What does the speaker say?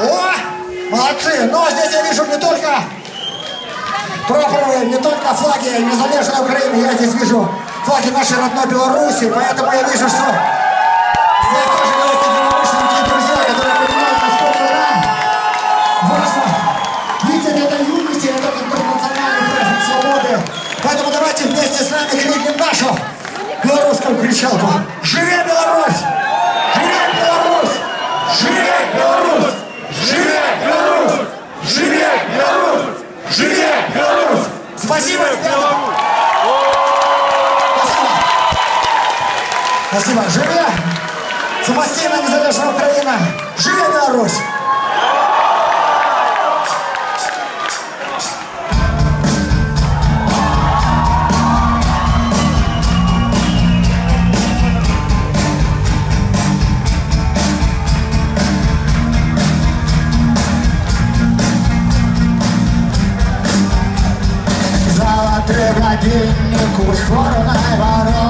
О, молодцы. Но здесь я вижу не только прапоры, не только флаги незалежной Украины. Я здесь вижу флаги нашей родной Беларуси. Поэтому я вижу, что здесь тоже есть единомышленники и друзья, которые понимают, насколько нам важно видеть этой юности, этот интернациональный праздник свободы. Поэтому давайте вместе с нами крикнем нашу белорусскую кричалку. Живе Беларусь! Живе Беларусь! Живе Беларусь! Живе Беларусь! Живе Беларусь! Живе Беларусь! Спасибо, ребята! Спасибо! Спасибо! Живе! Самостійна незалежна Україна! Живе Беларусь! Золотой годинник у школьной ворот